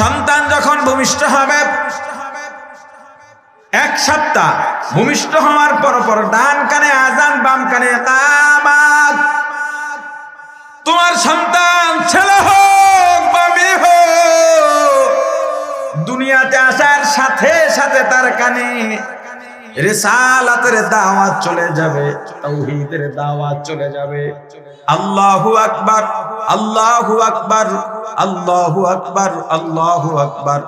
সন্তান যখন ভূমিষ্ঠ হবে, এক সপ্তাহ ভূমিষ্ঠ হওয়ার পর পর ডান কানে আজান, বাম কানে তোমার সন্তান ছেলে হোক বা মেয়ে হোক, দুনিয়াতে আসার সাথে সাথে তার কানে রেসালাতের দাওয়াত চলে যাবে তৌহিদের দাওয়াত চলে যাবে। আল্লাহু আকবার আল্লাহু আকবার আল্লাহু আকবার আল্লাহু আকবার।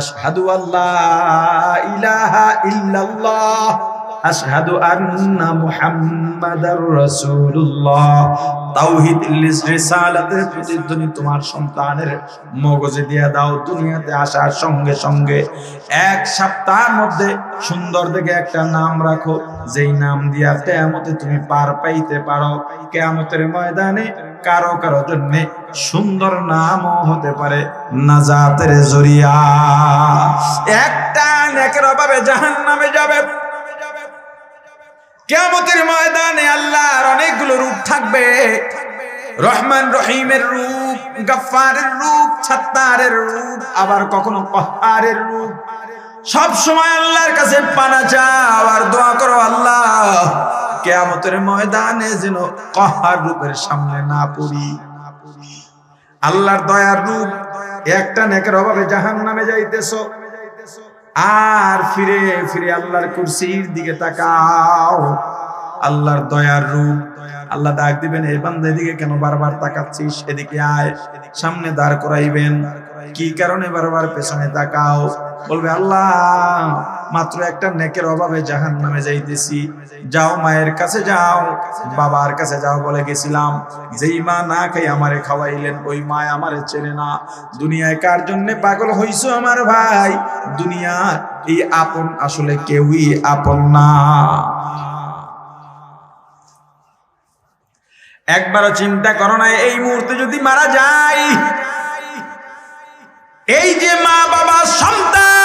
আশহাদু আল্লাহ ইলাহা ইল্লাল্লাহ। আশহাদু আন্না মুহাম্মাদার রাসূলুল্লাহ। তাওহীদ রিসালাতের প্রতিধ্বনি তোমার সন্তানের মগজে দিয়ে দাও, দুনিয়াতে আসার সঙ্গে সঙ্গে। এক সপ্তাহের মধ্যে সুন্দর দেখে একটা নাম রাখো, যেই নাম দিয়া কেয়ামতে তুমি পার পাইতে পারো। কেয়ামতের ময়দানে কারও কারও জন্য সুন্দর নামও হতে পারে নাজাতের জরিয়া। একটা নেকের অভাবে জাহান নামে যাবে। কেমতের ময়দানে আল্লাহর অনেকগুলো রূপ থাকবে। রহমান রহিমের রূপ গাফারের রূপ, ছাত্তারের রূপ, আবার কখনো কহারের রূপ। সব সময় আল্লাহর কাছে পানা চাও আর দোয়া করো, আল্লাহ, কেয়ামতের ময়দানে যেন কহার রূপের সামনে না পড়ি। আল্লাহর দয়ার রূপ, একটা নেকের অভাবে জাহান নামে যাইতেছো। আর ফিরে ফিরে আল্লাহর কুরসির দিকে তাকাও। আল্লাহর দয়ার রূপ। আল্লাহ ডাক দিবেন এই বান্দার দিকে কেন বারবার তাকাচ্ছিস? এদিকে আয়, সামনে দাঁড় করাইবেন। কি কারণে বারবার পেছনে তাকাও? বলবে, আল্লাহ মাত্র একটা নেকের অভাবে জাহান নামে যাইতেছি। যাও মায়ের কাছে যাও, বাবার কাছে যাও বলে গেছিলাম। যেই মা না খাই আমারে খাওয়াইলেন, ওই মা আমারে চেনে না। দুনিয়ায় কার জন্য পাগল হইছো আমার ভাই? দুনিয়া এই আপন আসলে কেউই আপন না। একবারও চিন্তা করো না, এই মুহূর্তে যদি মারা যায় এই যে মা বাবা সন্তান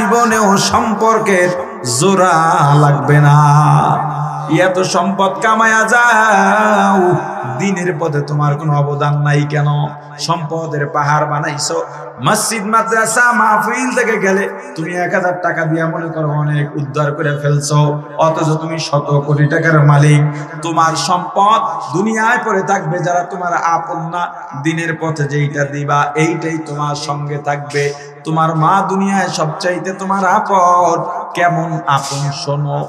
জীবনেও সম্পর্কের জোড়া লাগবে না। এত সম্পদ কামায়া যাও। দিনের পথে তোমার কোনো অবদান নাই কেন? সম্পদের পাহাড় বানাইছো। মসজিদ, মাদ্রাসা, মাহফিল থেকে গেলে তুমি এক হাজার টাকা দিয়া মনে করো অনেক উদ্ধার করে ফেলছো। অথচ তুমি শত কোটি টাকার মালিক। তোমার সম্পদ দুনিয়ায় পড়ে থাকবে যারা তোমার আপন না। দিনের পথে যেইটা দিবা, এইটাই তোমার সঙ্গে থাকবে। তোমার মা দুনিয়ায় সবচাইতে তোমার আপন। কেমন আপন শোনো।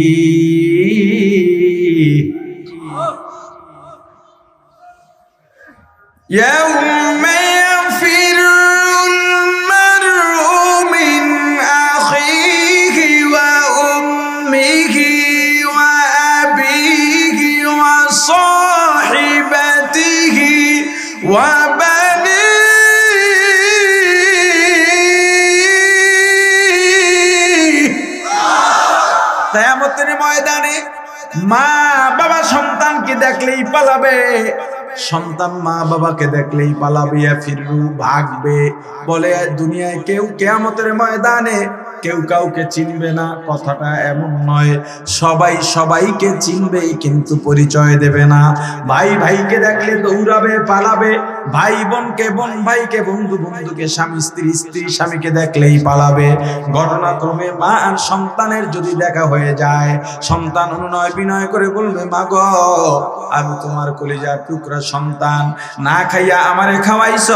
يوم يفر المرء من أخيه وأمه وأبيه وصاحبته وبنيه কেয়ামতের ময়দানে মা বাবা সন্তানকে দেখলেই পালাবে সন্তান মা বাবাকে দেখলেই পালাবিয়া ফিরু ভাগবে। বলে, দুনিয়ায় কেউ কেয়ামতের ময়দানে কেউ কাউকে চিনবে না। কথাটা এমন নয়। সবাই সবাইকে চিনবেই, কিন্তু পরিচয় দেবে না। ভাই ভাইকে দেখলে দৌড়াবে, পালাবে। ভাই বোনকে বোন ভাইকে বন্ধু বন্ধুকে স্বামী, স্ত্রী স্ত্রী স্বামীকে দেখলেই পালাবে। ঘটনাক্রমে মা আর সন্তানের যদি দেখা হয়ে যায়, সন্তান অনুনয় বিনয় করে বলবে, মা গো, আমি তোমার কলিজার টুকরা সন্তান, না খাইয়া আমারে খাওয়াইছ।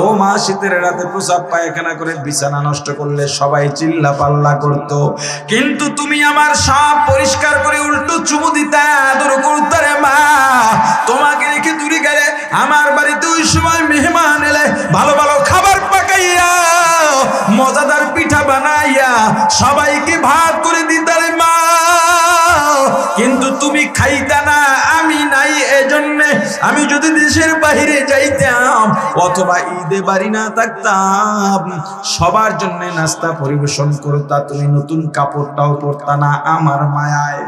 ও মা, শীতের রাতে প্রসাব পায়খানা করে বিছানা নষ্ট করলে সবাই চিল্লা পাল্লা করত। কিন্তু তুমি আমার সব পরিষ্কার করে উল্টো চুমু দিতা আদর করতারে মা, তোমাকে রেখে দূরে গেলে আমার বাড়িতে ওই সময় মেহমান এলে ভালো ভালো খাবার পাকাইয়া, মজাদার পিঠা বানাইয়া সবাইকে ভাগ করে দিতারে মা। কিন্তু তুমি খাইতা না, আমি নাই এজন্যে। আমি যদি দেশের বাহিরে যাইতাম, অথবা ঈদে বাড়ি না থাকতাম, সবার জন্য নাস্তা পরিবেশন করতা, তুমি নতুন কাপড়টাও পরতা না আমার মায়ায়।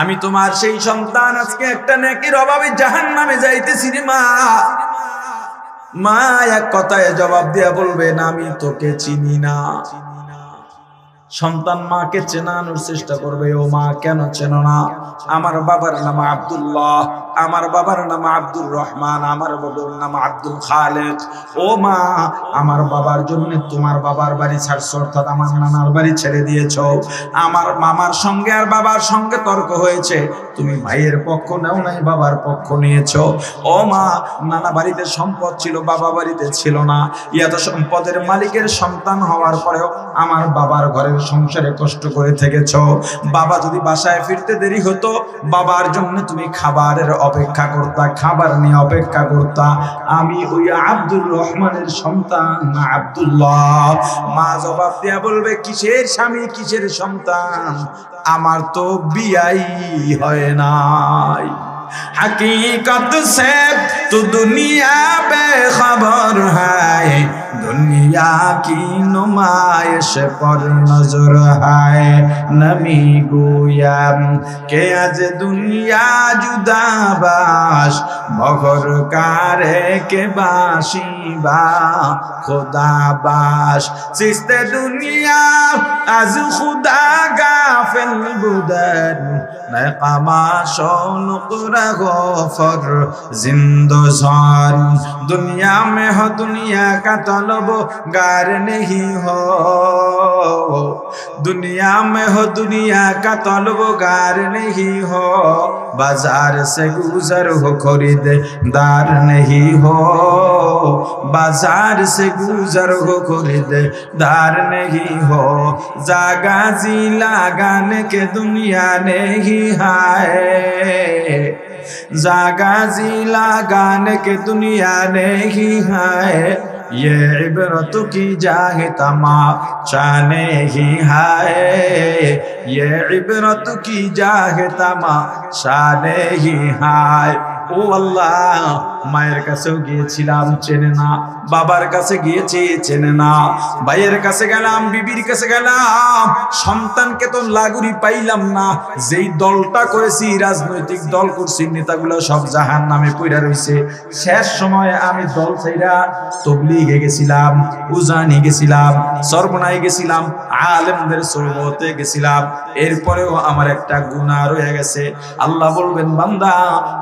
আমি তোমার সেই সন্তান, আজকে একটা নেকির অভাবে জাহান নামে যাইতেছি রে মা। মা, এক কথায় জবাব দিয়া বলবেন আমি তোকে চিনি না। সন্তান মাকে চেনানোর চেষ্টা করবে, ও মা কেন চেনো না? আমার বাবার নাম আব্দুল্লাহ, আমার বাবার নাম আব্দুর রহমান, আমার বাবার নাম আব্দুল খালেক। ও মা, আমার বাবার জন্য তোমার বাবার বাড়ি ছাড়ছো, অর্থাৎ আমার নানার বাড়ি ছেড়ে দিয়েছ। আমার মামার সঙ্গে আর বাবার সঙ্গে তর্ক হয়েছে, তুমি ভাইয়ের পক্ষ নেও নাই, বাবার পক্ষ নিয়েছ। ও মা, নানা বাড়িতে সম্পদ ছিল, বাবা বাড়িতে ছিল না। ইয়াত সম্পদের মালিকের সন্তান হওয়ার পরেও আমার বাবার ঘরের সংসারে কষ্ট করে থেকেছ বাবা যদি বাসায় ফিরতে দেরি হতো বাবার জন্য তুমি খাবারের অপেক্ষা করতা খাবার নিয়ে অপেক্ষা করতা আমি ওই আব্দুর রহমানের সন্তান আব্দুল্লাহ মা জবাব দিয়া বলবে কিসের স্বামী কিসের সন্তান আমার তো বিয়াই হয় নাই हकीकत से तो दुनिया बेखबर है दुनिया की नुमाइश पर नजर है नबी गोयाम के आज दुनिया जुदाबाश बगर कारे के बाशी बा खुदा बाश सिस्ते दुनिया आज खुदा गाफिल बुदर नकामा शौनुक गफर जिंदोजान दुनिया में हो दुनिया का तलब गार नहीं हो दुनिया में हो दुनिया का तलब गार नहीं हो बाजार से गुजर हो खरीद दार नहीं हो बाजार से गुजर हो खरीद दार नहीं हो जागा जी लगाने के दुनिया नहीं है जागा जिला गाने के दुनिया नहीं है ये इबरत की जाहे तमा चाने ही है ये इबरत की जाहे तमा शाने ही है ओ अल्लाह মায়ের কাছেও গিয়েছিলাম, চেনে না। বাবার কাছে গিয়েছি, চেনে না। ভাইয়ের কাছে গেলাম, বিবির কাছে গেলাম। সন্তানকে তো লাগুরি পাইলাম না। যেই দলটা করেছি, রাজনৈতিক দল করছি, নেতাগুলো সব জাহান নামে পইরা রইছে। শেষ সময় আমি দল ছাইরা তবলিগে গেছিলাম, উজানি গেছিলাম, সর্বনাই গেছিলাম, আলেমদের সোহবতে গেছিলাম। এরপরেও আমার একটা গুনাহ রয়ে গেছে। আল্লাহ বলবেন, বান্দা,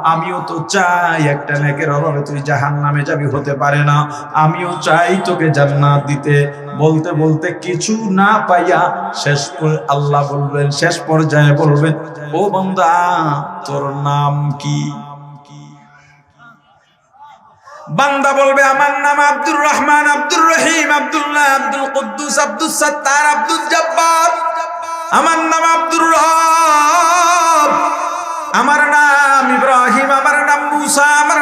আমিও তো চাই একটা নেকের অভাবে তুই জাহান নামে যাবি হতে পারে না। আমিও চাই তোকে জান্নাত দিতে। বলতে বলতে কিছু না পাইয়া শেষ আল্লাহ বলবেন, শেষ পর্যায়ে বলবেন, ও বান্দা, তোর নাম কি? বান্দা বলবে, আমার নাম আব্দুর রহমান, আব্দুর রহিম, আব্দুল্লাহ, আব্দুল কুদ্দুস আব্দুল সত্তার, আব্দুল জব্বার। আমার নাম আব্দুর রব আমার নাম ইব্রাহিম, আমার নাম মুসা, আমার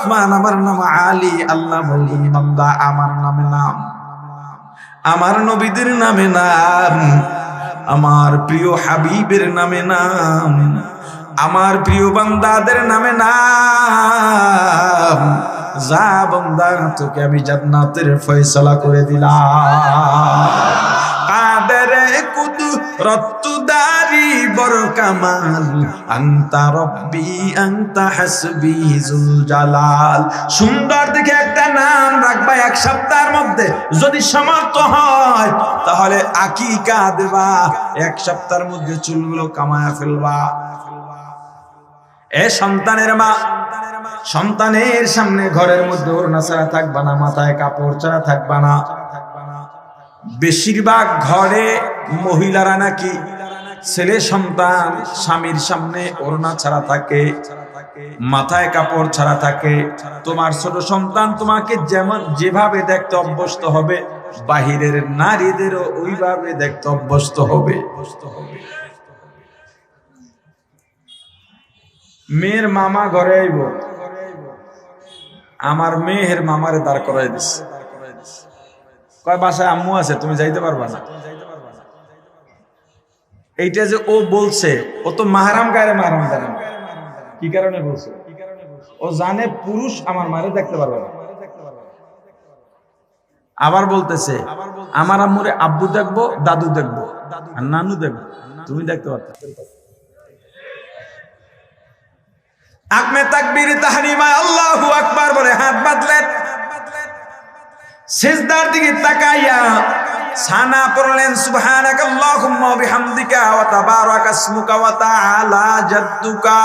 উসমান আমার নাম আলী। আল্লাহ বলবেন বান্দা, আমার নামে নাম। আমার নবীদের নামে নাম। আমার প্রিয় হাবিবের নামে নাম। আমার প্রিয় বান্দাদের নামে নাম। যা বান্দা, তোকে আমি জান্নাতের ফয়সালা করে দিলাম। কাদের কুদরতুদারি বড় কামাল। আন্তা রব্বি, আন্তা হাসবি, জুল জালাল। সুন্দর দেখে একটা নাম রাখবা এক সপ্তাহের মধ্যে। যদি সমর্থ হয়, তাহলে আকিকা দেবা। এক সপ্তাহের মধ্যে চুলগুলো কামায়া ফেলবা। এ সন্তানের মা, সন্তানের সামনে ঘরের মধ্যে ওড়না ছাড়া থাকবা না, মাথায় কাপড় ছাড়া থাকবা না। বেশিরভাগ ঘরে মহিলারা নাকি ছেলে সন্তান, স্বামীর সামনে ওড়না ছাড়া থাকে, মাথায় কাপড় ছাড়া থাকে। তোমার ছোট সন্তান তোমাকে যেমন যেভাবে দেখতে অভ্যস্ত হবে, বাহিরের নারীদেরও ওইভাবে দেখতে অভ্যস্ত হবে। মেয়ের মামা ঘরে আইব। আমার মেয়ের মামারে দাঁড় করাই দিচ্ছে কয়, বাসায় আম্মু আছে, তুমি যাইতে পারবা না। এইটা যে ও বলছে, ও তো মাহারাম গায়ে মাহারাম জানে কি কারণে বলছে? ও জানে পুরুষ আমার মারে দেখতে পারবে না। আবার বলতেছে, আমার আম্মুরে আব্বু দেখব, দাদু দেখব, আর নানু দেখব। তুমি দেখতে পারতে আপনি তাকবীর তাহরিমা আল্লাহু আকবার বলে হাত বাঁধলেন। সিজদার দিকে তাকাইয়া সানা পড়লেন সুবহানাকাল্লাহুম্মা ওয়া বিহামদিকা ওয়া তাবারাকা ইসমুকা ওয়া তাআলা জাদ্দুকা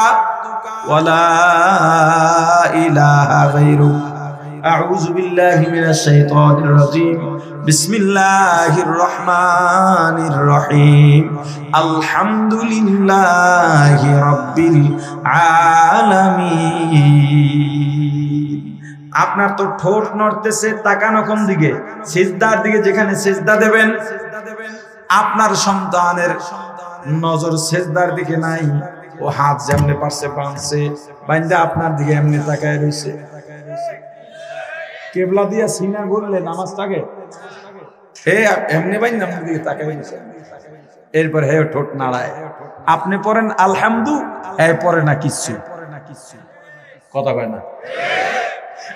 ওয়া লা ইলাহা গায়রুক أعوذ بالله من الشيطان الرجيم بسم الله الرحمن الرحيم الحمد لله رب العالمين আপনার তো ঠোঁট নড়তেছে, তাকানো কোন দিকে? সিজদার দিকে যেখানে সিজদা দেবেন, আপনার সন্তানের নজর সেজদার দিকে নাই, ও হাত যেমনি পারছে বাঁধছে বাইন্দা আপনার দিকে এমনি তাকায় রয়েছে কেবলা দিয়া সিনা করলে নামাজটাকে হে, এমনি বাইন আপনার দিকে তাকায় রয়েছে এরপর হে ঠোঁট নাড়ায়। আপনি পড়েন আলহামদু, এ পড়ে না কিচ্ছু। কথা কয় না।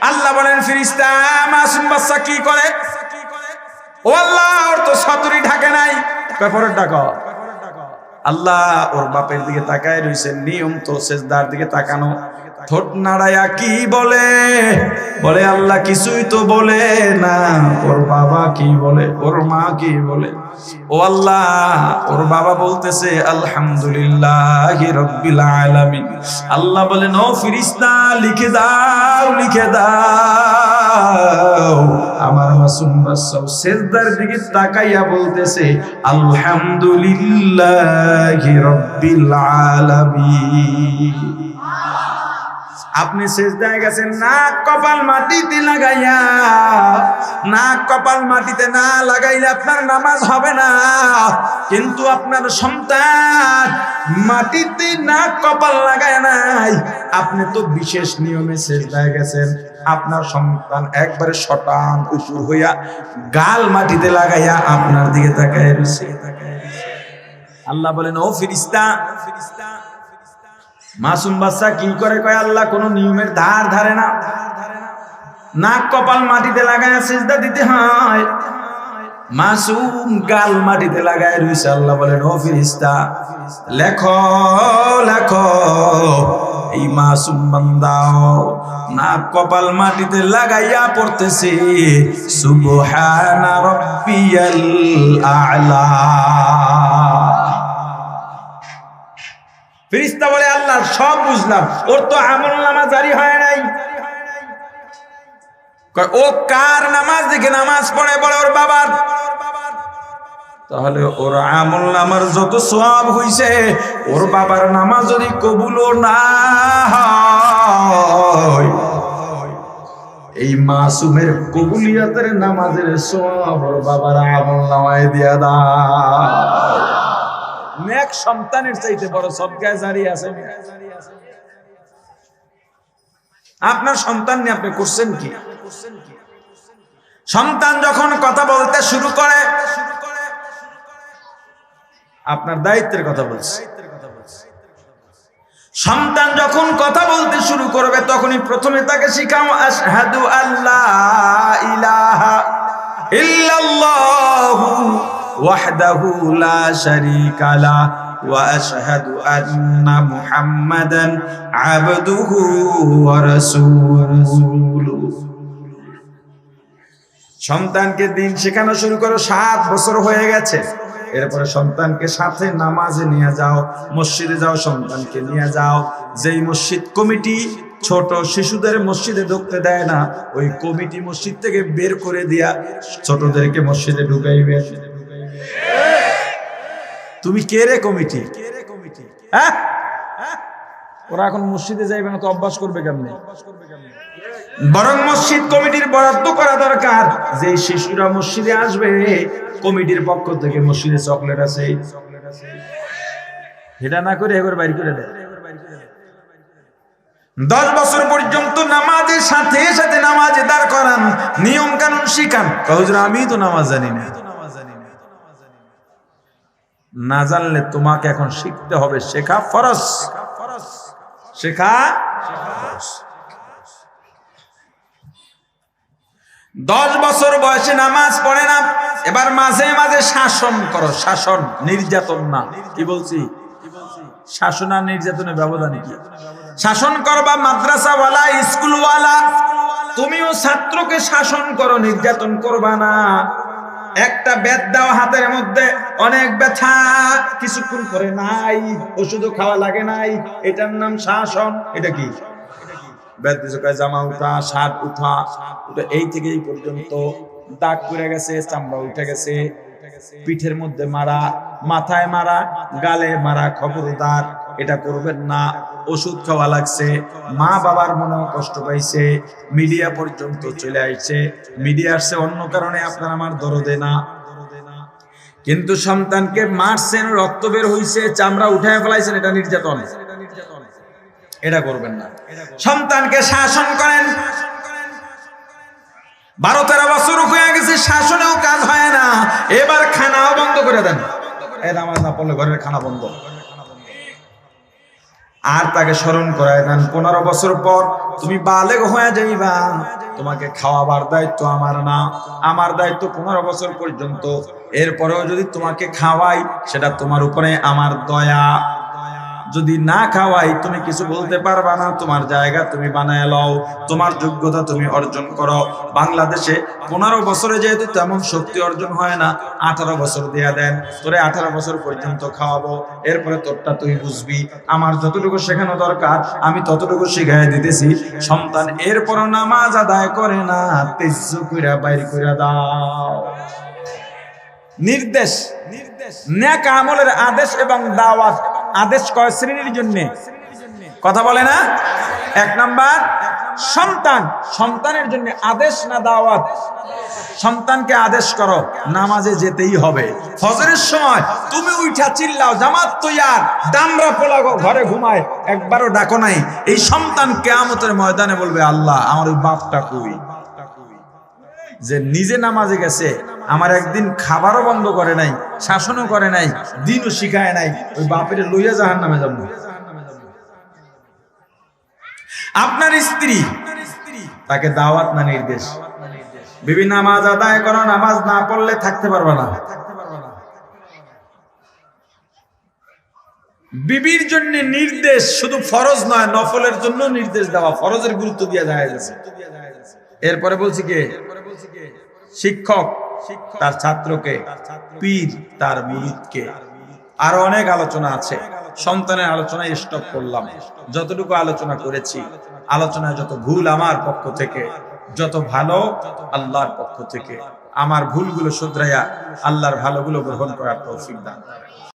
আল্লাহ বলেন কি করে? ও আল্লাহ, ওর তো সাতুরি ঢাকে নাই। পেপারের ডাকো আল্লাহ, ওর বাপের দিকে তাকায় রয়েছে নিয়ম তো শেষদার দিকে তাকানো। ঠোঁট নাড়ায়া কি বলে? বলে, আল্লাহ কিছুই তো বলে না। ওর বাবা কি বলে? ওর মা কি বলে? ও আল্লাহ, ওর বাবা বলতেছে, আলহামদুলিল্লাহ আল্লাহ বলেন ও ফিরিস্তা, লিখে দাও লিখে দাও। আমার মাসুম বাচ্চাও সেজদার দিকে তাকাইয়া বলতেছে, আলহামদুলিল্লাহ রব্বিল আলামিন। আপনি শেষদায় গেছেন, নাক কপাল মাটিতে লাগাইয়া, নাক কপাল মাটিতে না লাগাইলে আপনার নামাজ হবে না। কিন্তু আপনার সন্তান মাটিতে নাক কপাল লাগায় নাই। আপনি তো বিশেষ নিয়মে শেষদায় গেছেন। আপনার সন্তান একবারে শটান উপুর হইয়া গাল মাটিতে লাগাইয়া আপনার দিকে তাকায় রয়েছে আল্লাহ বলেন, ও ফিরিস্তা ফিরিস্তা মাসুম বাচ্চা কি করে কয়, আল্লাহ কোন নিয়মের ধার ধারে না। নাক কপাল মাটিতে লাগায় সিজদা দিতে হয়। মাসুম গাল মাটিতে লাগায় রইছে, আল্লাহ বলেন, ও ফিরিস্তা লেখো লেখো, এই মাসুম বান্দাও নাক কপাল মাটিতে লাগাইয়া পড়তেছে, সুবহানা রাব্বিয়াল আ'লা। ফিরিস্তা বলে, আল্লাহ, সব বুঝলাম। ওর তো আমল নামা জারি হয় নাই। ও কার নামাজ দেখে নামাজ পড়ে? বলে, ওর বাবার। তাহলে ওর আমল নামার যত সব হইছে, ওর বাবার নামাজ যদি কবুলও না এই মাসুমের কবুলিয়াতের নামাজের সব ওর বাবার আমল নামায় দিয়া দাও। নেক সন্তানের চাইতে বড় সদগায় জারি আছে। আপনার সন্তান নিয়ে আপনি করছেন কি? সন্তান যখন কথা বলতে শুরু করে, আপনার দায়িত্বের কথা বলছে। সন্তান যখন কথা বলতে শুরু করবে, তখনই প্রথমে তাকে শিখাও, আশহাদু আল্লাহ ইলাহা ইল্লাল্লাহু وحده لا شريك له واشهد ان محمدا عبده ورسوله সন্তানকে দিন শেখানো শুরু করো সাত বছর হয়ে গেছে এরপরে সন্তানকে সাথে নামাজে নিয়ে যাও মসজিদে যাও সন্তানকে নিয়ে যাও যেই মসজিদ কমিটি ছোট শিশুদের মসজিদে ঢুকতে দেয় না ওই কমিটি মসজিদ থেকে বের করে দিয়া ছোটদেরকে মসজিদে ঢুকাইবে তুমি কে রে কমিটি? হ্যাঁ? ওরা এখন মসজিদে যাইবে না তো অভ্যাস করবে কেমনে? বরং মসজিদ কমিটির বরাদ্দ করা দরকার। যে শিশুরা মসজিদে আসবে, কমিটির পক্ষ থেকে মসজিদে চকলেট আছে। এটা না করে এবার বাইর করে দেয়। দশ বছর পর্যন্ত নামাজের সাথে সাথে নামাজে দাঁড় করান। নিয়ম কানুন শিখান আমি তো নামাজ জানি না। না জানলে তোমাকে এখন শিখতে হবে শেখা ফরজ। শেখা দশ বছর বয়সে নামাজ পড়ে না, এবার মাঝে মাঝে শাসন করো, শাসন, নির্যাতন না, কি বলছি? শাসন আর নির্যাতনের ব্যবধান কি? শাসন করবা মাদ্রাসাওয়ালা, স্কুলওয়ালা, তুমিও ছাত্রকে শাসন করো, নির্যাতন করবা না। একটা বেদ দাও হাতের মধ্যে অনেক ব্যথা কিছুক্ষণ করে নাই, ওষুধও খাওয়া লাগে নাই। এটার নাম শাসন, এটা কি? জামা উঠা, শার্ট উঠা। এই থেকে এই পর্যন্ত দাগ পড়ে গেছে, চামড়া উঠে গেছে, পিঠের মধ্যে মারা, মাথায় মারা, গালে মারা, খবরদার, এটা করবেন না। ওষুধ খাওয়া লাগছে। মা বাবার মনে কষ্ট পাইছে। মিডিয়া পর্যন্ত চলে আসছে মিডিয়া আসছে অন্য কারণে আপনার আমার দরদে না। কিন্তু সন্তানকে মারছেন, রক্ত বের হইছে, চামড়া উঠায় ফেলাইছেন, এটা নির্যাতন। এটা করবেন না। সন্তানকে শাসন করেন। বারো তেরো বছর হয়ে গেছে, শাসনেও কাজ হয় না। এবার খানাও বন্ধ করে দেন। এ নামাজ না পড়লে ঘরের খানা বন্ধ। আর তাকে স্মরণ করায় দেন। পনেরো বছর পর তুমি বালেগ হয়ে যাইবা। তোমাকে খাওয়াবার দায়িত্ব আমার না। আমার দায়িত্ব পনেরো বছর পর্যন্ত। এরপরেও যদি তোমাকে খাওয়াই, সেটা তোমার উপরে আমার দয়া। যদি না খাওয়াই, তুমি কিছু বলতে পারবা না। তোমার জায়গা তুমি বানায় লও, তোমার যোগ্যতা তুমি অর্জন করো। বাংলাদেশে পনেরো বছরে যেহেতু তেমন শক্তি অর্জন হয় না, আঠারো বছর দেয়া দেন, তোরে আঠারো বছর পর্যন্ত খাওয়াবো। এরপরে তোরটা তুই বুঝবি, আমার যতটুকু শেখানো দরকার, আমি ততটুকু শিখাই দিতেছি। সন্তান এরপরও নামাজ আদায় করে না, তেজ্য কইরা বাইর কইরা দাও। নির্দেশ নির্দেশ। ন্যাক আমলের আদেশ এবং দাওয়াত আদেশ কয় শ্রেণির জন্য? কথা বলে না? এক নাম্বার, সন্তান। সন্তানের জন্য আদেশ না দাওয়াত? সন্তানকে আদেশ করো, নামাজে যেতেই হবে। ফজরের সময় তুমি উঠা চিল্লাও, জামাত তৈয়ার, দামরা পোলা ঘরে ঘুমায়, একবারও ডাকো নাই। এই সন্তান কেয়ামতের ময়দানে বলবে, আল্লাহ, আমার ওই বাপটা কই? যে নিজে নামাজে গেছে, আমার একদিন খাবারও বন্ধ করে নাই, শাসনও করে নাই, দিনও শিখায় নাই, ওই বাপের লইয়া জাহান নামে যাব। আপনার স্ত্রী তাকে দাওয়াত না নির্দেশ। বিবি, নামাজ আদায় করো, নামাজ না পড়লে থাকতে পারবে না। বিবির জন্য নির্দেশ শুধু ফরজ নয়, নফলের জন্য নির্দেশ দেওয়া, ফরজের গুরুত্ব দিয়ে যায় এরপরে বলছি কে? শিক্ষক তার ছাত্রকে পীর তার মুরিদকে। আরও অনেক আলোচনা আছে। সন্তানের আলোচনায় স্টপ করলাম। যতটুকু আলোচনা করেছি আলোচনায় যত ভুল আমার পক্ষ থেকে যত ভালো আল্লাহর পক্ষ থেকে আমার ভুলগুলো শুধরাইয়া আল্লাহর ভালোগুলো গ্রহণ করার তৌফিক দান।